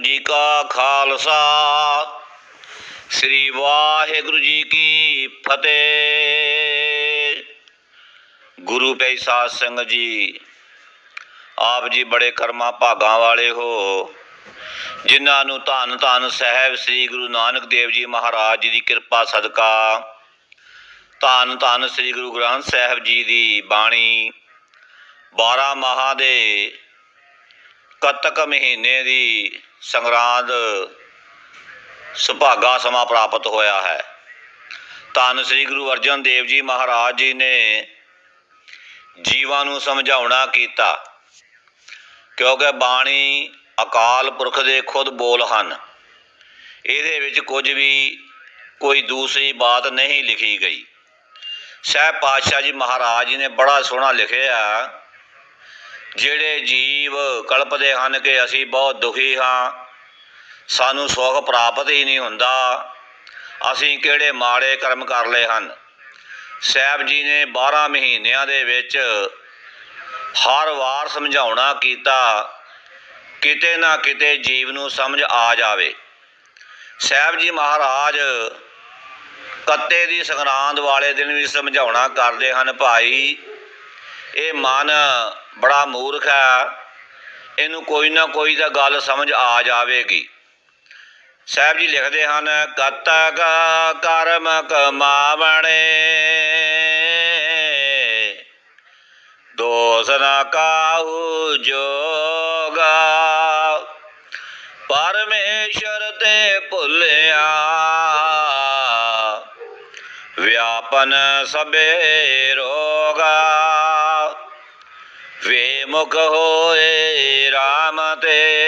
ਜੀ ਕਾ ਖਾਲਸਾ। ਸ੍ਰੀ ਵਾਹਿਗੁਰੂ ਜੀ ਕੀ ਫਤਿਹ। ਗੁਰੂ ਪੈ ਸਾਧ ਸੰਗਤ ਜੀ, ਆਪ ਜੀ ਬੜੇ ਕਰਮਾਂ ਭਾਗਾਂ ਵਾਲੇ ਹੋ। ਜਿਨ੍ਹਾਂ ਨੂੰ ਧੰਨ ਧੰਨ ਸਾਹਿਬ ਸ੍ਰੀ ਗੁਰੂ ਨਾਨਕ ਦੇਵ ਜੀ ਮਹਾਰਾਜ ਜੀ ਦੀ ਕਿਰਪਾ ਸਦਕਾ, ਧੰਨ ਧੰਨ ਸ੍ਰੀ ਗੁਰੂ ਗ੍ਰੰਥ ਸਾਹਿਬ ਜੀ ਦੀ ਬਾਣੀ 12 ਮਾਹਾਂ ਦੇ ਕੱਤਕ ਮਹੀਨੇ ਦੀ ਸੰਗਰਾਂਦ ਸੁਭਾਗਾ ਸਮਾਂ ਪ੍ਰਾਪਤ ਹੋਇਆ ਹੈ। ਧੰਨ ਸ੍ਰੀ ਗੁਰੂ ਅਰਜਨ ਦੇਵ ਜੀ ਮਹਾਰਾਜ ਜੀ ਨੇ ਜੀਵਾਂ ਨੂੰ ਸਮਝਾਉਣਾ ਕੀਤਾ, ਕਿਉਂਕਿ ਬਾਣੀ ਅਕਾਲ ਪੁਰਖ ਦੇ ਖੁਦ ਬੋਲ ਹਨ। ਇਹਦੇ ਵਿੱਚ ਕੁਝ ਵੀ ਕੋਈ ਦੂਸਰੀ ਬਾਤ ਨਹੀਂ ਲਿਖੀ ਗਈ। ਸਹਿਬ ਪਾਤਸ਼ਾਹ ਜੀ ਮਹਾਰਾਜ ਜੀ ਨੇ ਬੜਾ ਸੋਹਣਾ ਲਿਖਿਆ ਜਿਹੜੇ ਜੀਵ ਕਲਪਦੇ ਹਨ ਕਿ ਅਸੀਂ ਬਹੁਤ ਦੁਖੀ ਹਾਂ, ਸਾਨੂੰ ਸੁੱਖ ਪ੍ਰਾਪਤ ਹੀ ਨਹੀਂ ਹੁੰਦਾ, ਅਸੀਂ ਕਿਹੜੇ ਮਾੜੇ ਕਰਮ ਕਰ ਲਏ ਹਨ? ਸਾਹਿਬ ਜੀ ਨੇ 12 ਮਹੀਨਿਆਂ ਦੇ ਵਿੱਚ ਹਰ ਵਾਰ ਸਮਝਾਉਣਾ ਕੀਤਾ, ਕਿਤੇ ਨਾ ਕਿਤੇ ਜੀਵ ਨੂੰ ਸਮਝ ਆ ਜਾਵੇ। ਸਾਹਿਬ ਜੀ ਮਹਾਰਾਜ ਕੱਤੇ ਦੀ ਸੰਗਰਾਂਦ ਵਾਲੇ ਦਿਨ ਵੀ ਸਮਝਾਉਣਾ ਕਰਦੇ ਹਨ, ਭਾਈ ਇਹ ਮਨ ਬੜਾ ਮੂਰਖ ਹੈ। ਇਹਨੂੰ ਕੋਈ ਨਾ ਕੋਈ ਤਾਂ ਗੱਲ ਸਮਝ ਆ ਜਾਵੇਗੀ। ਸਾਹਿਬ ਜੀ ਲਿਖਦੇ ਹਨ ਕਤਕ ਕਰਮ ਕਮਾਵਣੇ, ਦੋਸ ਨਾ ਕਾਹੂ ਜੋਗਾ। ਪਰਮੇਸ਼ਰ ਤੇ ਭੁੱਲਿਆ, ਵਿਆਪਨ ਸਬੇ ਰੋਗਾ। ਵੇ ਹੋਏ RAM ਤੇ।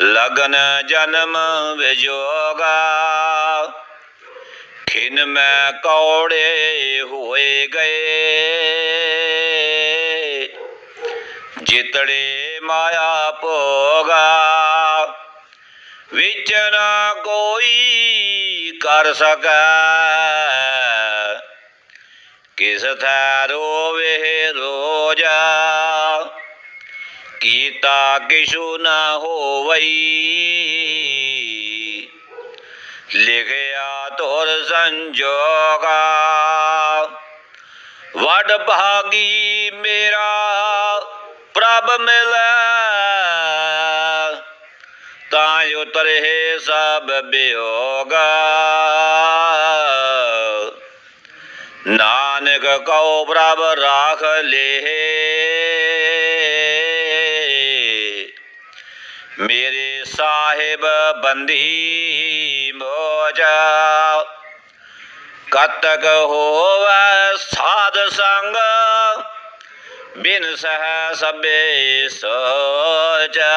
ਲਗਨ ਜਨਮ ਵਿਜੋਗਾ, ਖਿਨ ਮੈਂ ਕੌੜੇ ਹੋਏ ਗਏ। ਜਿਤੜੇ ਮਾਇਆ ਭੋਗਾ, ਵਿੱਚ ਨਾ ਕੋਈ ਕਰ ਸਕੈ। ਕਿਸ ਥੈ ਰੋਵੇ ਰੋਜਾ ਕੀਤਾ ਕਿਛੂ ਨਾ ਹੋਵਈ ਲਿਖਿਆ ਤੋਰ ਸੰਜੋਗਾ ਵਡ ਭਾਗੀ ਮੇਰਾ ਪ੍ਰਭ ਮਿਲੈ ਤਾਂ ਉਤਰੇ ਸਭ ਬਿਯੋਗਾ ਨਾਨਕ ਕਉ ਪ੍ਰਭ ਰਾਖ ਲੇ ਮੇਰੇ ਸਾਹਿਬ ਬੰਦੀ ਮੋਜਾ ਕਤਕ ਹੋਵੈ ਸਾਧ ਸੰਗ, ਬਿਨ ਸਹਿ ਸਭੇ ਸੋਜਾ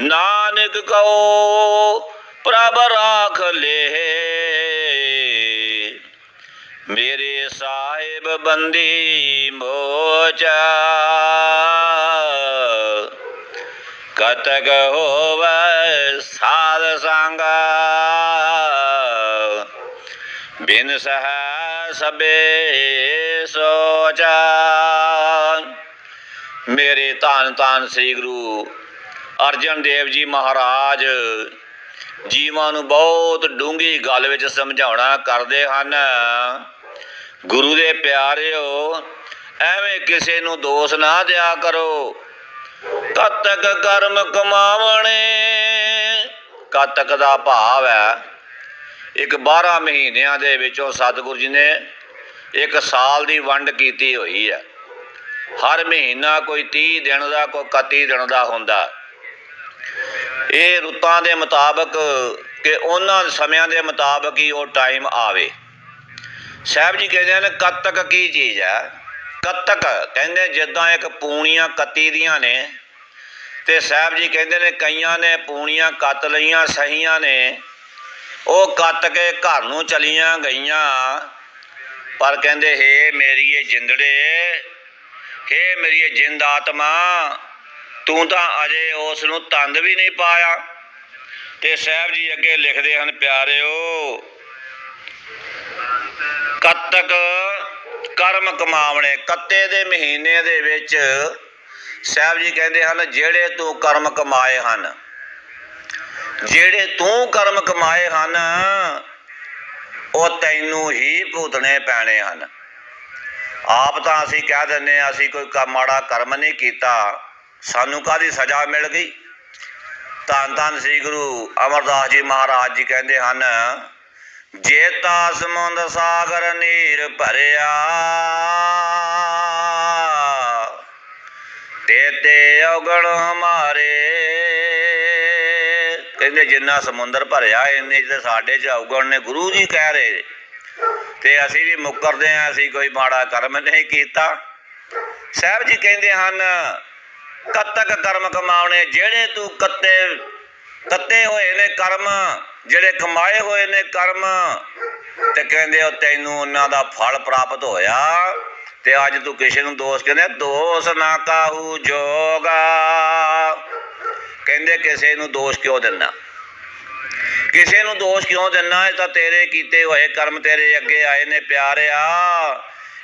ਨਾਨਕ ਕਉ ਪ੍ਰਭ ਰਾਖ ਲੇ ਮੇਰੇ ਸਾਹਿਬ ਬੰਦੀ ਮੋਚਾ। ਕਤਕ ਹੋਵੈ ਸਾਧ ਸੰਗ। ਬਿਨ ਸਹਿ ਸਭੇ ਸੋਚਾ। ਮੇਰੇ ਧੰਨ ਧੰਨ ਸ੍ਰੀ ਗੁਰੂ ਅਰਜਨ ਦੇਵ ਜੀ ਮਹਾਰਾਜ ਜੀਵਾਂ ਨੂੰ ਬਹੁਤ ਡੂੰਗੀ ਗੱਲ ਵਿੱਚ ਸਮਝਾਉਣਾ ਕਰਦੇ ਹਨ। ਗੁਰੂ ਦੇ ਪਿਆਰਿਓ, ਐਵੇਂ ਕਿਸੇ ਨੂੰ ਦੋਸ਼ ਨਾ ਦਿਆ ਕਰੋ। ਕਤਕ ਕਰਮ ਕਮਾਵਣੇ ਕਤਕ ਦਾ ਭਾਵ ਹੈ, ਇੱਕ 12 ਮਹੀਨਿਆਂ ਦੇ ਵਿੱਚੋਂ ਸਤਿਗੁਰੂ ਜੀ ਨੇ ਇੱਕ ਸਾਲ ਦੀ ਵੰਡ ਕੀਤੀ ਹੋਈ ਹੈ। ਹਰ ਮਹੀਨਾ ਕੋਈ 30 ਦਿਨ ਦਾ, ਕੋਈ 31 ਦਿਨ ਦਾ ਹੁੰਦਾ। ਇਹ ਰੁੱਤਾਂ ਦੇ ਮੁਤਾਬਕ ਕਿ ਉਹਨਾਂ ਸਮਿਆਂ ਦੇ ਮੁਤਾਬਕ ਹੀ ਉਹ ਟਾਈਮ ਆਵੇ। ਸਾਹਿਬ ਜੀ ਕਹਿੰਦੇ ਹਨ, ਕੱਤਕ ਕੀ ਚੀਜ਼ ਹੈ ਕੱਤਕ ਕਹਿੰਦੇ ਜਿੱਦਾਂ ਇੱਕ ਪੂਣੀਆਂ ਕੱਤੀ ਦੀਆਂ ਨੇ, ਤੇ ਸਾਹਿਬ ਜੀ ਕਹਿੰਦੇ ਨੇ ਕਈਆਂ ਨੇ ਪੂਣੀਆਂ ਕੱਤ ਲਈਆਂ, ਸਹੀਆਂ ਨੇ। ਉਹ ਕੱਤ ਕੇ ਘਰ ਨੂੰ ਚਲੀਆਂ ਗਈਆਂ। ਪਰ ਕਹਿੰਦੇ, ਹੇ ਮੇਰੀ ਇਹ ਜਿੰਦੜੇ, ਹੇ ਮੇਰੀ ਇਹ ਜਿੰਦ ਆਤਮਾ, ਤੂੰ ਤਾਂ ਅਜੇ ਉਸ ਨੂੰ ਤੰਦ ਵੀ ਨਹੀਂ ਪਾਇਆ। ਤੇ ਸਾਹਿਬ ਜੀ ਅੱਗੇ ਲਿਖਦੇ ਹਨ, ਪਿਆਰਿਓ ਕੱਤਕ ਕਰਮ ਕਮਾਵਣੇ, ਕੱਤੇ ਦੇ ਮਹੀਨੇ ਦੇ ਵਿੱਚ ਸਾਹਿਬ ਜੀ ਕਹਿੰਦੇ ਹਨ, ਜਿਹੜੇ ਤੂੰ ਕਰਮ ਕਮਾਏ ਹਨ, ਜਿਹੜੇ ਤੂੰ ਕਰਮ ਕਮਾਏ ਹਨ, ਉਹ ਤੈਨੂੰ ਹੀ ਭੁਗਤਣੇ ਪੈਣੇ ਹਨ। ਆਪ ਤਾਂ ਅਸੀਂ ਕਹਿ ਦਿੰਨੇ ਆ ਅਸੀਂ ਕੋਈ ਮਾੜਾ ਕਰਮ ਨਹੀਂ ਕੀਤਾ, ਸਾਨੂੰ ਕਾਦੀ ਸਜ਼ਾ ਮਿਲ ਗਈ? ਧੰਨ ਧੰਨ ਸ੍ਰੀ ਗੁਰੂ ਅਮਰਦਾਸ ਜੀ ਮਹਾਰਾਜ ਜੀ ਕਹਿੰਦੇ ਹਨ ਜੇਤਾ ਸਮੁੰਦ ਸਾਗਰ ਨੀਰ ਭਰਿਆ, ਤੇ ਤੇ ਔਗਣ ਹਮਾਰੇ। ਕਹਿੰਦੇ ਜਿੰਨਾ ਸਮੁੰਦਰ ਭਰਿਆ, ਇੰਨੇ ਤੇ ਸਾਡੇ ਚ ਔਗਣ ਨੇ, ਗੁਰੂ ਜੀ ਕਹਿ ਰਹੇ ਤੇ ਅਸੀਂ ਵੀ ਮੁੱਕਰਦੇ ਆ ਅਸੀਂ ਕੋਈ ਮਾੜਾ ਕਰਮ ਨਹੀਂ ਕੀਤਾ। ਸਾਹਿਬ ਜੀ ਕਹਿੰਦੇ ਹਨ, ਕਤਕ ਕਰਮ ਕਮਾਉਣੇ, ਜਿਹੜੇ ਤੂੰ ਕੱਤੇ ਕੱਤੇ ਹੋਏ ਨੇ ਕਰਮ ਜਿਹੜੇ ਕਮਾਏ ਹੋਏ ਨੇ ਕਰਮ ਤੇ ਕਹਿੰਦੇ ਉਹ ਤੈਨੂੰ ਉਹਨਾਂ ਦਾ ਫਲ ਪ੍ਰਾਪਤ ਹੋਇਆ ਤੇ ਅੱਜ ਤੂੰ ਕਿਸੇ ਨੂੰ ਦੋਸ਼ ਕਹਿੰਦੇ ਦੋਸ਼ ਨਾ ਕਾਹੂ ਜੋਗਾ। ਕਹਿੰਦੇ ਕਿਸੇ ਨੂੰ ਦੋਸ਼ ਕਿਉਂ ਦਿੰਨਾ? ਕਿਸੇ ਨੂੰ ਦੋਸ਼ ਕਿਉਂ ਦਿੰਨਾ? ਇਹ ਤਾਂ ਤੇਰੇ ਕੀਤੇ ਹੋਏ ਕਰਮ ਤੇਰੇ ਅੱਗੇ ਆਏ ਨੇ ਪਿਆਰਿਆ।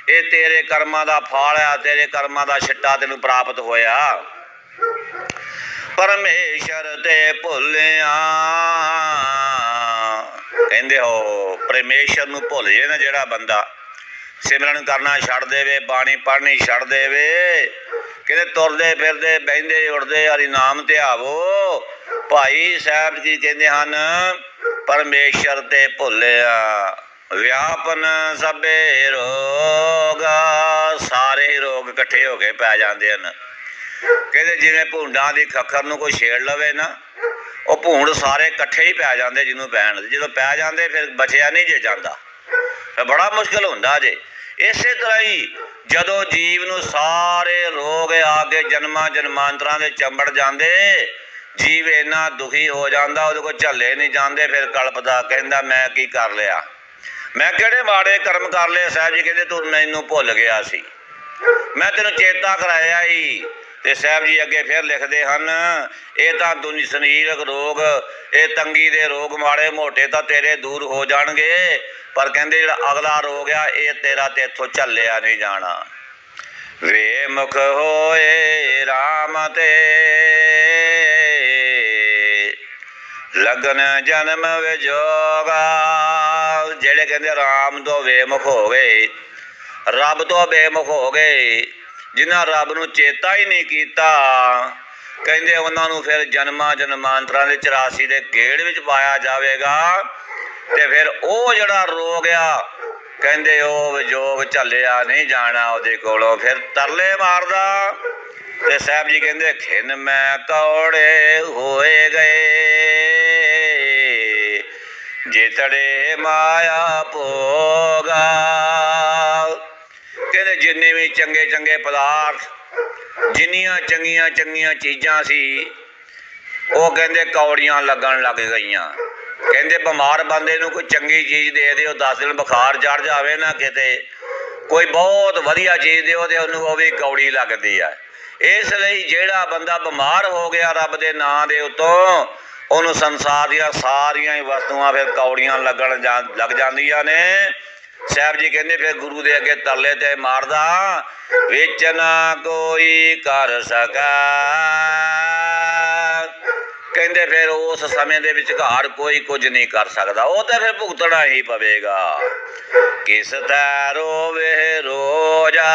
ਇਹ ਤੇਰੇ ਕਰਮਾਂ ਦਾ ਫਲ ਆ, ਤੇਰੇ ਕਰਮਾਂ ਦਾ ਛਿੱਟਾ ਤੈਨੂੰ ਪ੍ਰਾਪਤ ਹੋਇਆ। ਪਰਮੇਸ਼ਰ ਤੇ ਭੁੱਲਿਆ। ਕਹਿੰਦੇ ਹੋ ਪਰਮੇਸ਼ਰ ਨੂੰ ਭੁੱਲ ਜੇ ਨਾ ਜਿਹੜਾ ਬੰਦਾ। ਸਿਮਰਨ ਕਰਨਾ ਛੱਡ ਦੇਵੇ, ਬਾਣੀ ਪੜ੍ਹਨੀ ਛੱਡ ਦੇਵੇ। ਕਹਿੰਦੇ ਤੁਰਦੇ ਫਿਰਦੇ, ਬਹਿੰਦੇ ਉੜਦੇ ਹਰੀ ਨਾਮ ਧਿਆਵੋ ਭਾਈ ਸਾਹਿਬ ਜੀ ਕਹਿੰਦੇ ਹਨ, ਪਰਮੇਸ਼ਰ ਤੇ ਭੁੱਲਿਆ, ਵਿਆਪਨ ਸਭੇ ਰੋਗ, ਸਾਰੇ ਰੋਗ ਇਕੱਠੇ ਹੋ ਕੇ ਪੈ ਜਾਂਦੇ ਹਨ। ਕਹਿੰਦੇ ਜਿਵੇਂ ਭੂੰਡਾਂ ਦੀ ਖੱਖਰ ਨੂੰ ਕੋਈ ਛੇੜ ਲਵੇ ਨਾ ਉਹ ਭੂੰਡ ਸਾਰੇ ਇਕੱਠੇ ਹੀ ਪੈ ਜਾਂਦੇ ਜਿਹਨੂੰ ਪੈਣ ਜਦੋਂ ਪੈ ਜਾਂਦੇ, ਫਿਰ ਬਚਿਆ ਨਹੀਂ ਜੇ ਜਾਂਦਾ। ਫਿਰ ਬੜਾ ਮੁਸ਼ਕਲ ਹੁੰਦਾ ਜੇ। ਇਸੇ ਤਰ੍ਹਾਂ ਹੀ ਜਦੋਂ ਜੀਵ ਨੂੰ ਸਾਰੇ ਰੋਗ ਆ ਜਨਮਾਂ ਜਨਮਾਂਤਰਾਂ ਦੇ ਚੰਬੜ ਜਾਂਦੇ, ਜੀਵ ਇੰਨਾ ਦੁਖੀ ਹੋ ਜਾਂਦਾ, ਉਹਦੇ ਕੋਲ ਝੱਲੇ ਨਹੀਂ ਜਾਂਦੇ, ਫਿਰ ਕਲਪਦਾ ਕਹਿੰਦਾ, ਮੈਂ ਕੀ ਕਰ ਲਿਆ? ਮੈਂ ਕਿਹੜੇ ਮਾੜੇ ਕਰਮ ਕਰ ਲਏ? ਸਾਹਿਬ ਜੀ ਕਹਿੰਦੇ, ਤੂੰ ਮੈਨੂੰ ਭੁੱਲ ਗਿਆ ਸੀ। ਮੈਂ ਤੈਨੂੰ ਚੇਤਾ ਕਰਾਇਆ ਹੀ ਤੇ ਸਾਹਿਬ ਜੀ ਅੱਗੇ ਫਿਰ ਲਿਖਦੇ ਹਨ, ਇਹ ਤਾਂ ਦੁਨੀ ਸਰੀਰਕ ਰੋਗ, ਇਹ ਤੰਗੀ ਦੇ ਰੋਗ ਮਾੜੇ ਮੋਟੇ ਤਾਂ ਤੇਰੇ ਦੂਰ ਹੋ ਜਾਣਗੇ, ਪਰ ਕਹਿੰਦੇ ਜਿਹੜਾ ਅਗਲਾ ਰੋਗ ਆ, ਇਹ ਤੇਰਾ ਤੇ ਇੱਥੋਂ ਝੱਲਿਆ ਨਹੀਂ ਜਾਣਾ। ਵੇ ਮੁਖ ਹੋਏ RAM ਤੇ, ਲਗਨ ਜਨਮ ਵਿਜੋਗਾ ਜਿਹੜੇ ਕਹਿੰਦੇ RAM ਤੋਂ ਵੇਮੁਖ ਹੋ ਗਏ, ਰੱਬ ਤੋਂ ਬੇਮੁਖ ਹੋ ਗਏ ਜਿਨ੍ਹਾਂ ਰੱਬ ਨੂੰ ਚੇਤਾ ਹੀ ਨਹੀਂ ਕੀਤਾ, ਕਹਿੰਦੇ ਉਹਨਾਂ ਨੂੰ ਫਿਰ ਜਨਮਾਂ ਜਨਮਾਂਤਰਾਂ ਦੇ 84 ਦੇ ਗੇੜ ਵਿੱਚ ਪਾਇਆ ਜਾਵੇਗਾ। ਤੇ ਫਿਰ ਉਹ ਜਿਹੜਾ ਰੋਗ ਆ ਕਹਿੰਦੇ ਉਹ ਵਿਜੋਗ ਝੱਲਿਆ, ਨਹੀਂ ਜਾਣਾ ਉਹਦੇ ਕੋਲੋਂ, ਫਿਰ ਤਰਲੇ ਮਾਰਦਾ। ਤੇ ਸਾਹਿਬ ਜੀ ਕਹਿੰਦੇ, ਖਿਨ ਮੈਂ ਕੌੜੇ ਹੋਏ ਗਏ। ਜਿਤੜੇ ਮਾਇਆ ਭੋਗਾ ਕਹਿੰਦੇ ਜਿੰਨੇ ਵੀ ਚੰਗੇ ਚੰਗੇ ਪਦਾਰਥ, ਜਿੰਨੀਆਂ ਚੰਗੀਆਂ ਚੰਗੀਆਂ ਚੀਜ਼ਾਂ ਸੀ, ਉਹ ਕਹਿੰਦੇ ਕੌੜੀਆਂ ਲੱਗਣ ਲੱਗ ਗਈਆਂ। ਕਹਿੰਦੇ ਬਿਮਾਰ ਬੰਦੇ ਨੂੰ ਕੋਈ ਚੰਗੀ ਚੀਜ਼ ਦੇ ਦਿਓ 10 ਦਿਨ ਬੁਖਾਰ ਚੜ ਜਾਵੇ ਨਾ ਕਿਤੇ, ਕੋਈ ਬਹੁਤ ਵਧੀਆ ਚੀਜ਼ ਦਿਓ ਤੇ ਉਹਨੂੰ ਉਹ ਵੀ ਕੌੜੀ ਲੱਗਦੀ ਆ। ਇਸ ਲਈ ਜਿਹੜਾ ਬੰਦਾ ਬਿਮਾਰ ਹੋ ਗਿਆ ਰੱਬ ਦੇ ਨਾਂ ਦੇ ਉਤੋਂ, ਉਹਨੂੰ ਸੰਸਾਰ ਦੀਆਂ ਸਾਰੀਆਂ ਹੀ ਵਸਤੂਆਂ ਫਿਰ ਕੌੜੀਆਂ ਲੱਗਣ ਜਾਂ- ਲੱਗ ਜਾਂਦੀਆਂ ਨੇ। ਸਾਹਿਬ ਜੀ ਕਹਿੰਦੇ ਫਿਰ ਗੁਰੂ ਦੇ ਅੱਗੇ ਤਰਲੇ ਤੇ ਮਾਰਦਾ ਵਿੱਚ ਨਾ ਕੋਈ ਕਰ ਸਕਾ। ਕਹਿੰਦੇ ਫਿਰ ਉਸ ਸਮੇਂ ਦੇ ਵਿੱਚ ਘਰ ਕੋਈ ਕੁਝ ਨਹੀਂ ਕਰ ਸਕਦਾ, ਉਹ ਤਾਂ ਫਿਰ ਭੁਗਤਣਾ ਹੀ ਪਵੇਗਾ। ਕਿਸ ਤੈ ਰੋਵੇ ਰੋਜਾ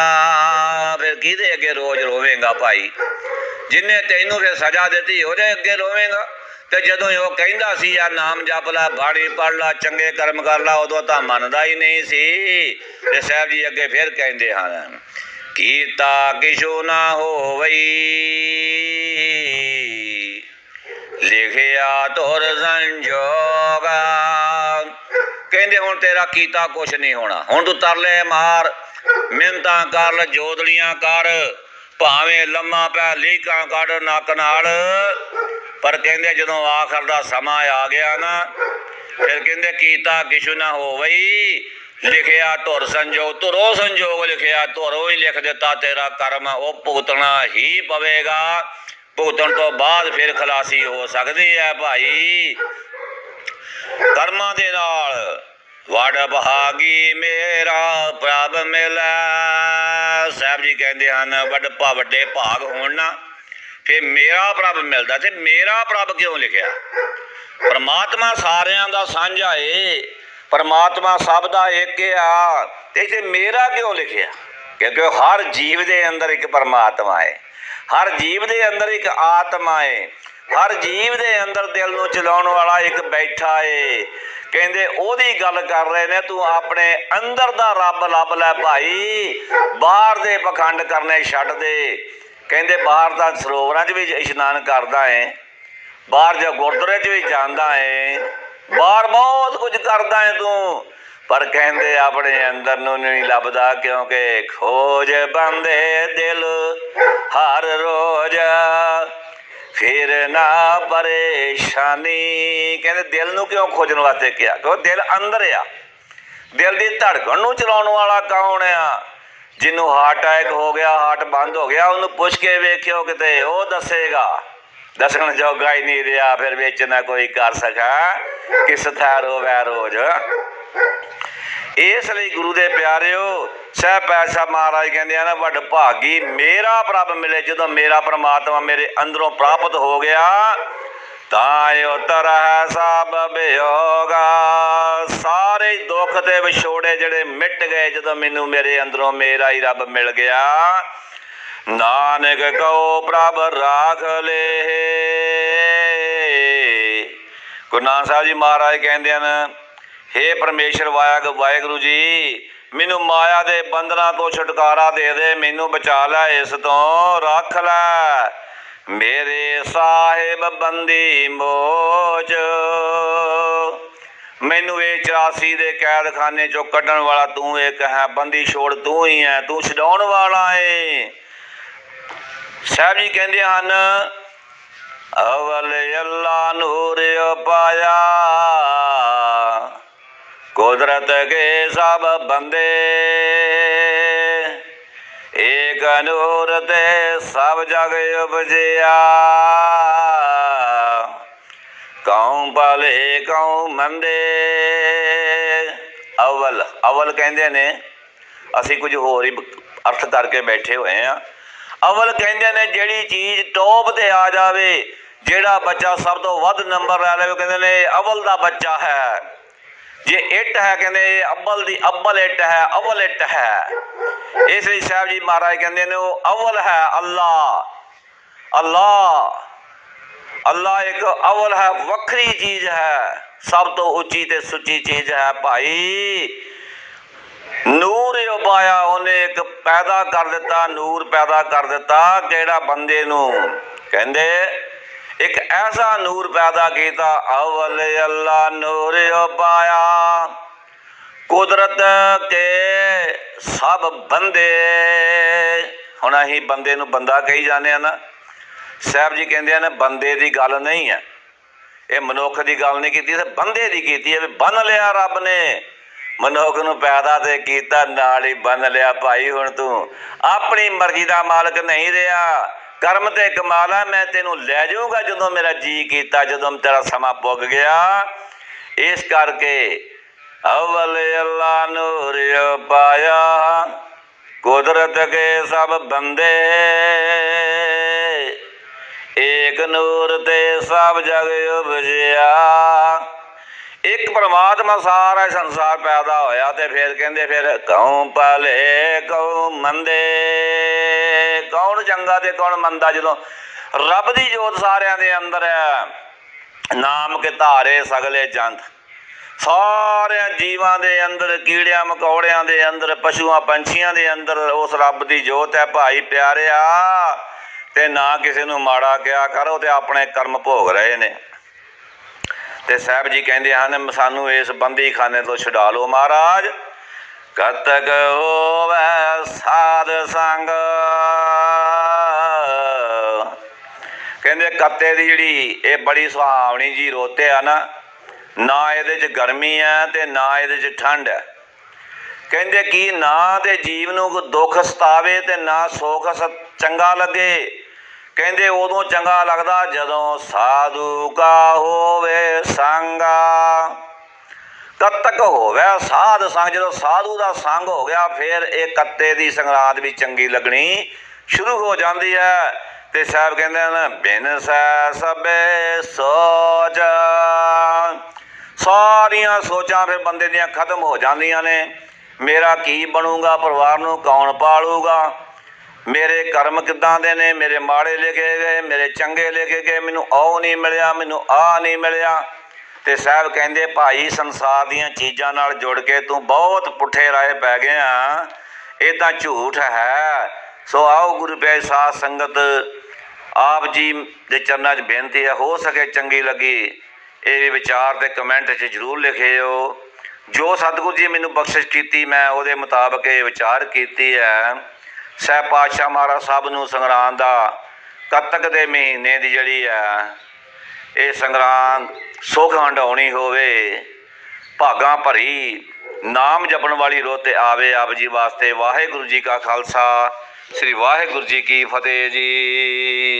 ਫਿਰ ਕਿਹਦੇ ਅੱਗੇ ਰੋਜ਼ ਰੋਵੇਂਗਾ ਭਾਈ? ਜਿੰਨੇ ਤੈਨੂੰ ਫਿਰ ਸਜ਼ਾ ਦਿੱਤੀ, ਉਹਦੇ ਅੱਗੇ ਰੋਵੇਂਗਾ। ਤੇ ਜਦੋਂ ਉਹ ਕਹਿੰਦਾ ਸੀ, ਆ ਨਾਮ ਜਪ ਲੈ, ਬਾਣੀ ਪੜ ਲੈ, ਚੰਗੇ ਕਰਮ ਕਰ ਲੈ, ਉਦੋਂ ਤਾਂ ਮੰਨਦਾ ਹੀ ਨਹੀਂ ਸੀ। ਤੇ ਸਾਹਿਬ ਜੀ ਅੱਗੇ ਫਿਰ ਕਹਿੰਦੇ ਹਨ, ਕੀਤਾ ਕਿਛੂ ਨਾ ਹੋਵਈ। ਲਿਖਿਆ ਤੋਰ ਸੰਜੋਗਾ। ਕਹਿੰਦੇ ਹੁਣ ਤੇਰਾ ਕੀਤਾ ਕੁਛ ਨਹੀਂ ਹੋਣਾ। ਹੁਣ ਤੂੰ ਤਰਲੇ ਮਾਰ ਮਿਹਨਤਾਂ ਕਰ ਲੈ ਕਰ, ਭਾਵੇਂ ਲੰਮਾ ਪੈ ਲੀਕਾਂ ਕੱਢ ਨੱਕ ਨਾਲ। ਪਰ ਕਹਿੰਦੇ ਜਦੋਂ ਆਖਰ ਦਾ ਸਮਾਂ ਆ ਗਿਆ ਨਾ, ਫਿਰ ਕਹਿੰਦੇ ਕੀਤਾ ਕਿਛੂ ਨਾ ਹੋਵਈ? ਲਿਖਿਆ ਧੁਰ ਸੰਜੋਗ, ਧੁਰੋ ਸੰਜੋਗ ਲਿਖਿਆ, ਧੁਰੋ ਹੀ ਲਿਖ ਦਿੱਤਾ ਤੇਰਾ ਕਰਮ, ਉਹ ਭੁਗਤਣਾ ਹੀ ਪਵੇਗਾ। ਭੁਗਤਣ ਤੋਂ ਬਾਅਦ ਫਿਰ ਖਲਾਸੀ ਹੋ ਸਕਦੀ ਹੈ ਭਾਈ। ਕਰਮਾਂ ਦੇ ਨਾਲ ਵੜ ਭਾਗੀ ਮੇਰਾ ਪ੍ਰਭ ਮਿਲੈ। ਸਾਹਿਬ ਜੀ ਕਹਿੰਦੇ ਹਨ, ਵੱਡ ਭਾ ਵੱਡੇ ਭਾਗ ਹੋਣ ਨਾ ਮੇਰਾ ਪ੍ਰਭ ਮਿਲਦਾ ਤੇ ਮੇਰਾ ਪ੍ਰਭ ਕਿਉਂ ਲਿਖਿਆ? ਪਰਮਾਤਮਾ ਸਾਰਿਆਂ ਦਾ ਸਾਂਝਾ ਏ ਪਰਮਾਤਮਾ ਸਭ ਦਾ ਇੱਕ ਆ, ਤੇ ਇੱਥੇ ਮੇਰਾ ਕਿਉਂ ਲਿਖਿਆ? ਕਿਉਂਕਿ ਹਰ ਜੀਵ ਦੇ ਅੰਦਰ ਇੱਕ ਪਰਮਾਤਮਾ ਹੈ ਹਰ ਜੀਵ ਦੇ ਅੰਦਰ ਇੱਕ ਆਤਮਾ ਹੈ ਹਰ ਜੀਵ ਦੇ ਅੰਦਰ ਦਿਲ ਨੂੰ ਚਲਾਉਣ ਵਾਲਾ ਇੱਕ ਬੈਠਾ ਏ। ਕਹਿੰਦੇ ਉਹਦੀ ਗੱਲ ਕਰ ਰਹੇ ਨੇ, ਤੂੰ ਆਪਣੇ ਅੰਦਰ ਦਾ ਰੱਬ ਲੱਭ ਲੈ ਭਾਈ, ਬਾਹਰ ਦੇ ਪਖੰਡ ਕਰਨੇ ਛੱਡ ਦੇ। ਕਹਿੰਦੇ ਬਾਹਰ ਦਾ ਸਰੋਵਰਾਂ 'ਚ ਵੀ ਇਸ਼ਨਾਨ ਕਰਦਾ ਏ, ਬਾਹਰ ਜਾ ਗੁਰਦੁਆਰੇ 'ਚ ਵੀ ਜਾਂਦਾ ਏ, ਬਾਹਰ ਬਹੁਤ ਕੁਝ ਕਰਦਾ ਏ ਤੂੰ। ਪਰ ਕਹਿੰਦੇ ਆਪਣੇ ਅੰਦਰ ਨੂੰ ਨਹੀਂ ਲੱਭਦਾ ਕਿਉਂਕਿ ਖੋਜ ਬੰਦੇ ਦਿਲ ਹਰ ਰੋਜ਼। ਫਿਰ ਨਾ ਪਰੇਸ਼ਾਨੀ, ਕਹਿੰਦੇ ਦਿਲ ਨੂੰ ਕਿਉਂ ਖੋਜਣ ਵਾਸਤੇ ਕਿਹਾ? ਕਿਉਂਕਿ ਦਿਲ ਅੰਦਰ ਆ। ਦਿਲ ਦੀ ਧੜਕਣ ਨੂੰ ਚਲਾਉਣ ਵਾਲਾ ਕੌਣ ਆ? ਜਿਹਨੂੰ ਹਾਰਟ ਅਟੈਕ ਹੋ ਗਿਆ ਹਾਰਟ ਬੰਦ ਹੋ ਗਿਆ, ਉਹਨੂੰ ਪੁੱਛ ਕੇ ਵੇਖਿਓ ਕਿਤੇ, ਉਹ ਦੱਸੇਗਾ। ਦੱਸਣ ਜੋਗਾ ਹੀ ਨਹੀਂ ਰਿਹਾ, ਫਿਰ ਵਿੱਚ ਨਾ ਕੋਈ ਕਰ ਸਕਾ। ਕਿਸ ਥਾਰੋ ਵੈ ਰੋਜ। ਇਸ ਲਈ ਗੁਰੂ ਦੇ ਪਿਆਰਿਓ, ਸਹਿ ਪੈਸਾ ਮਹਾਰਾਜ ਕਹਿੰਦੇ ਆ ਨਾ, ਵੱਡ ਭਾਗੀ ਮੇਰਾ ਪ੍ਰਭ ਮਿਲੇ, ਜਦੋਂ ਮੇਰਾ ਪ੍ਰਮਾਤਮਾ ਮੇਰੇ ਅੰਦਰੋਂ ਪ੍ਰਾਪਤ ਹੋ ਗਿਆ, ਤਾਂ ਉਤਰ ਸਭ ਬਿਯੋਗਾ ਸਾਰੇ ਦੁੱਖ ਤੇ ਵਿਛੋੜੇ ਜਿਹੜੇ ਮਿਟ ਗਏ ਜਦੋਂ ਮੈਨੂੰ ਮੇਰੇ ਅੰਦਰੋਂ ਮੇਰਾ ਹੀ ਰੱਬ ਮਿਲ ਗਿਆ। ਨਾਨਕ ਕਉ ਪ੍ਰਭ ਰਾਖ ਲੇ। ਗੁਰੂ ਨਾਨਕ ਸਾਹਿਬ ਜੀ ਮਹਾਰਾਜ ਕਹਿੰਦੇ ਹਨ, ਹੇ ਪਰਮੇਸ਼ਰ ਵਾਹਿਗ ਵਾਹਿਗੁਰੂ ਜੀ, ਮੈਨੂੰ ਮਾਇਆ ਦੇ ਬੰਧਨਾਂ ਤੋਂ ਛੁਟਕਾਰਾ ਦੇ ਦੇ, ਮੈਨੂੰ ਬਚਾ ਲੈ ਇਸ ਤੋਂ, ਰੱਖ ਲੈ। ਮੇਰੇ ਸਾਹਿਬ ਬੰਦੀ ਮੋਚ। ਮੈਨੂੰ ਇਹ 84 ਦੇ ਕੈਦਖਾਨੇ ਚੋਂ ਕੱਢਣ ਵਾਲਾ ਤੂੰ ਇੱਕ ਹੈ ਬੰਦੀ ਛੋੜ ਤੂੰ ਹੀ ਹੈ ਤੂੰ ਛਡਾਉਣ ਵਾਲਾ ਏ। ਸਾਹਿਬ ਜੀ ਕਹਿੰਦੇ ਹਨ, ਅਵਲ ਅੱਲਾ ਨੂਰ ਪਾਇਆ ਕੁਦਰਤ ਕੇ ਸਭ ਬੰਦੇ। ਏਕ ਨੂਰ ਤੇ ਸਭ ਜਗ ਉਪਜਿਆ ਕਉ ਭਲੇ ਕਉ ਮੰਦੇ? ਅਵਲ ਅਵਲ ਕਹਿੰਦੇ ਨੇ, ਅਸੀਂ ਕੁਝ ਹੋਰ ਹੀ ਅਰਥ ਕਰਕੇ ਬੈਠੇ ਹੋਏ ਆ ਅਵਲ ਕਹਿੰਦੇ ਨੇ, ਜਿਹੜੀ ਚੀਜ਼ ਟੌਪ ਤੇ ਆ ਜਾਵੇ, ਜਿਹੜਾ ਬੱਚਾ ਸਭ ਤੋਂ ਵੱਧ ਨੰਬਰ ਲੈ ਲਵੇ ਕਹਿੰਦੇ ਨੇ, ਅਵਲ ਦਾ ਬੱਚਾ ਹੈ। ਜੇ ਇੱਟ ਹੈ, ਕਹਿੰਦੇ, ਇਹ ਅਵਲ ਦੀ ਅਵਲ ਇੱਟ ਹੈ, ਅਵਲ ਇੱਟ ਹੈ। ਇਸ ਲਈ ਸਾਹਿਬ ਜੀ ਮਹਾਰਾਜ ਕਹਿੰਦੇ ਨੇ, ਉਹ ਅਵਲ ਹੈ, ਅੱਲਾ। ਅੱਲਾ। ਅੱਲਾ ਇੱਕ ਅਵਲ ਹੈ, ਵੱਖਰੀ ਚੀਜ਼ ਹੈ। ਸਭ ਤੋਂ ਉੱਚੀ ਤੇ ਸੁੱਚੀ ਚੀਜ਼ ਹੈ ਭਾਈ। ਨੂਰ ਉਪਾਇਆ ਉਹਨੇ ਇੱਕ ਪੈਦਾ ਕਰ ਦਿੱਤਾ, ਨੂਰ ਪੈਦਾ ਕਰ ਦਿੱਤਾ ਕਿਹੜਾ ਬੰਦੇ ਨੂੰ? ਕਹਿੰਦੇ, ਇੱਕ ਐਸਾ ਨੂਰ ਪੈਦਾ ਕੀਤਾ, ਅਵਲ ਅੱਲਾ ਨੂਰ ਉਪਾਇਆ ਕੁਦਰਤ ਕੇ ਸਭ ਬੰਦੇ। ਹੁਣ ਅਸੀਂ ਬੰਦੇ ਨੂੰ ਬੰਦਾ ਕਹੀ ਜਾਂਦੇ ਆ ਨਾ। ਸਾਹਿਬ ਜੀ ਕਹਿੰਦੇ ਆ ਬੰਦੇ ਦੀ ਗੱਲ ਨਹੀਂ ਹੈ। ਇਹ ਮਨੁੱਖ ਦੀ ਗੱਲ ਨਹੀਂ ਕੀਤੀ, ਤੇ ਬੰਦੇ ਦੀ ਕੀਤੀ ਹੈ ਵੀ ਬੰਨ ਲਿਆ ਰੱਬ ਨੇ। ਮਨੁੱਖ ਨੂੰ ਪੈਦਾ ਤੇ ਕੀਤਾ, ਨਾਲ ਹੀ ਬੰਨ ਲਿਆ। ਭਾਈ, ਹੁਣ ਤੂੰ ਆਪਣੀ ਮਰਜ਼ੀ ਦਾ ਮਾਲਕ ਨਹੀਂ ਰਿਹਾ। ਕਰਮ ਤੇ ਕਮਾਲਾ ਮੈਂ ਤੈਨੂੰ ਲੈ ਜਾਊਂਗਾ ਜਦੋਂ ਮੇਰਾ ਜੀ ਕੀਤਾ, ਜਦੋਂ ਤੇਰਾ ਸਮਾਂ ਪੁੱਗ ਗਿਆ। ਇਸ ਕਰਕੇ ਅਵਲ ਅੱਲਾ ਨੂਰ ਪਾਇਆ। ਕੁਦਰਤ ਕੇ ਸਭ ਬੰਦੇ ਏਕ ਨੂਰ ਤੇ ਸਭ ਜਗ ਉਪਜਿਆ। ਇੱਕ ਪਰਮਾਤਮਾ ਸਾਰਾ ਸੰਸਾਰ ਪੈਦਾ ਹੋਇਆ ਤੇ ਫਿਰ ਕਹਿੰਦੇ, ਫਿਰ ਕਉ ਭਲੇ ਕਉ ਮੰਦੇ, ਕੌਣ ਚੰਗਾ ਤੇ ਕੌਣ ਮੰਦਾ? ਜਦੋਂ ਰੱਬ ਦੀ ਜੋਤ ਸਾਰਿਆਂ ਦੇ ਅੰਦਰ ਹੈ, ਨਾਮ ਕੇ ਧਾਰੇ ਸਗਲੇ ਜੰਤ। ਸਾਰਿਆਂ ਜੀਵਾਂ ਦੇ ਅੰਦਰ, ਕੀੜਿਆਂ, ਮਕੌੜਿਆਂ ਦੇ ਅੰਦਰ, ਪਸ਼ੂਆਂ, ਪੰਛੀਆਂ ਦੇ ਅੰਦਰ ਉਸ ਰੱਬ ਦੀ ਜੋਤ ਹੈ, ਭਾਈ ਪਿਆਰਿਆ। ਤੇ ਨਾ ਕਿਸੇ ਨੂੰ ਮਾੜਾ ਕਿਹਾ ਕਰੋ ਤੇ ਆਪਣੇ ਕਰਮ ਭੋਗ ਰਹੇ ਨੇ। ਤੇ ਸਾਹਿਬ ਜੀ ਕਹਿੰਦੇ ਹਨ, ਸਾਨੂੰ ਇਸ ਬੰਦੀ ਖਾਨੇ ਤੋਂ ਛਡਾ ਲਓ ਮਹਾਰਾਜ। ਕਤਕ ਹੋਵੇ ਸਾਧ ਸੰਗ। ਕਹਿੰਦੇ ਕੱਤੇ ਦੀ ਜਿਹੜੀ ਇਹ ਬੜੀ ਸੁਹਾਵਣੀ ਜੀ ਰੋਤੇ ਆ ਨਾ ਨਾ ਇਹਦੇ 'ਚ ਗਰਮੀ ਹੈ ਤੇ ਨਾ ਇਹਦੇ 'ਚ ਠੰਡ ਹੈ ਕਹਿੰਦੇ ਕੀ ਨਾ ਤੇ ਜੀਵ ਨੂੰ ਦੁੱਖ ਸਤਾਵੇ ਤੇ ਨਾ ਸੁੱਖ ਸ- ਚੰਗਾ ਲੱਗੇ। ਕਹਿੰਦੇ ਉਦੋਂ ਚੰਗਾ ਲੱਗਦਾ ਜਦੋਂ ਸਾਧੂ ਕਾ ਹੋਵੇ ਸੰਗ। ਕੱਤਕ ਹੋਵੇ ਸਾਧ ਸੰਗ, ਜਦੋਂ ਸਾਧੂ ਦਾ ਸੰਗ ਹੋ ਗਿਆ, ਫਿਰ ਇਹ ਕੱਤੇ ਦੀ ਸੰਗਰਾਂਦ ਵੀ ਚੰਗੀ ਲੱਗਣੀ ਸ਼ੁਰੂ ਹੋ ਜਾਂਦੀ ਹੈ। ਤੇ ਸਾਹਿਬ ਕਹਿੰਦੇ ਨੇ ਬਿਨ ਸੈ ਸਭੇ ਸੋਚ। ਸਾਰੀਆਂ ਸੋਚਾਂ ਫਿਰ ਬੰਦੇ ਦੀਆਂ ਖਤਮ ਹੋ ਜਾਂਦੀਆਂ ਨੇ। ਮੇਰਾ ਕੀ ਬਣੂਗਾ, ਪਰਿਵਾਰ ਨੂੰ ਕੌਣ ਪਾਲੂਗਾ? ਮੇਰੇ ਕਰਮ ਕਿੱਦਾਂ ਦੇ ਨੇ? ਮੇਰੇ ਮਾੜੇ ਲਿਖੇ ਗਏ, ਮੇਰੇ ਚੰਗੇ ਲਿਖੇ ਗਏ, ਮੈਨੂੰ ਉਹ ਨਹੀਂ ਮਿਲਿਆ, ਮੈਨੂੰ ਆ ਨਹੀਂ ਮਿਲਿਆ। ਤੇ ਸਾਹਿਬ ਕਹਿੰਦੇ, ਭਾਈ, ਸੰਸਾਰ ਦੀਆਂ ਚੀਜ਼ਾਂ ਨਾਲ ਜੁੜ ਕੇ ਤੂੰ ਬਹੁਤ ਪੁੱਠੇ ਰਾਏ ਪੈ ਗਿਆ ਇਹ ਤਾਂ ਝੂਠ ਹੈ। ਸੋ ਆਓ ਗੁਰੂ ਪਿਆਰੇ ਸਾਧ ਸੰਗਤ, ਆਪ ਜੀ ਦੇ ਚਰਨਾਂ 'ਚ ਬੇਨਤੀ ਹੈ, ਹੋ ਸਕੇ ਚੰਗੀ ਲੱਗੀ, ਇਹ ਵੀ ਵਿਚਾਰ ਤੇ ਕਮੈਂਟ 'ਚ ਜਰੂਰ ਲਿਖਿਓ। ਜੋ ਸਤਿਗੁਰੂ ਜੀ ਮੈਨੂੰ ਬਖਸ਼ਿਸ਼ ਕੀਤੀ, ਮੈਂ ਉਹਦੇ ਮੁਤਾਬਕ ਇਹ ਵਿਚਾਰ ਕੀਤੀ ਹੈ। ਸਹਿ ਪਾਤਸ਼ਾਹ ਮਹਾਰਾਜ ਸਾਹਿਬ ਨੂੰ ਸੰਗਰਾਂਦ ਦਾ ਕੱਤਕ ਦੇ ਮਹੀਨੇ ਦੀ ਜਿਹੜੀ ਹੈ ਇਹ ਸੰਗਰਾਂਦ ਸੁਖ ਹੰਡਾਉਣੀ ਹੋਵੇ, ਭਾਗਾਂ ਭਰੀ, ਨਾਮ ਜਪਣ ਵਾਲੀ ਰੋਹ ਤੇ ਆਵੇ ਆਪ ਜੀ ਵਾਸਤੇ। ਵਾਹਿਗੁਰੂ ਜੀ ਕਾ ਖਾਲਸਾ, ਸ੍ਰੀ ਵਾਹਿਗੁਰੂ ਜੀ ਕੀ ਫਤਿਹ ਜੀ।